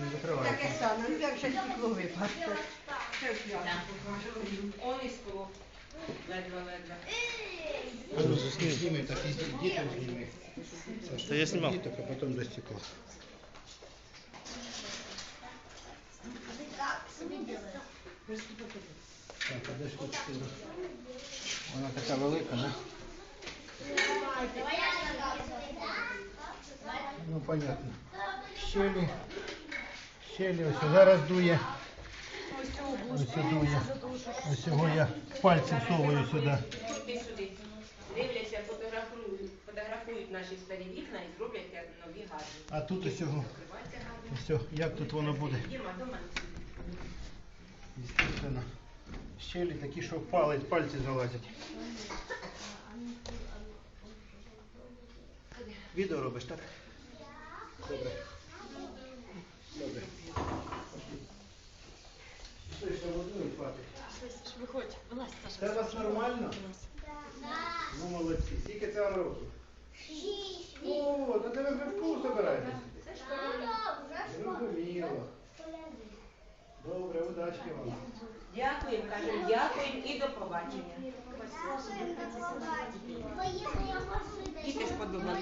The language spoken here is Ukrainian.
Не Таке закривається. саме, ну як вже стекло випасти. Ще покажу. Он і скло. Ледве-ледве. Зніми, так і діток зніми. Саш, Та я знімав. Діток, а потім до стекла. Так, а де ж тут стіна? Вона така велика, да? Ну, понятно. Щелі. Щелі, ось зараз дує. Ось дує. Ось його я пальцем всовую сюди. Дивляться, фотографують, наші старі вікна і зроблять нові гарні. А тут ось його. Ось, як тут воно буде. Естественно. Щелі такі, що палець, пальці залазять. Відео робиш, так? Добре. Водою. Виходь, вилазь, Саша. Це у вас нормально? Ну, молодці. Скільки це вам років? О, то це ви вже в школу збираєтесь? Зрозуміло. Добре, удачки вам. Дякуємо, кажемо, дякуємо і до побачення. Діти ж подумали.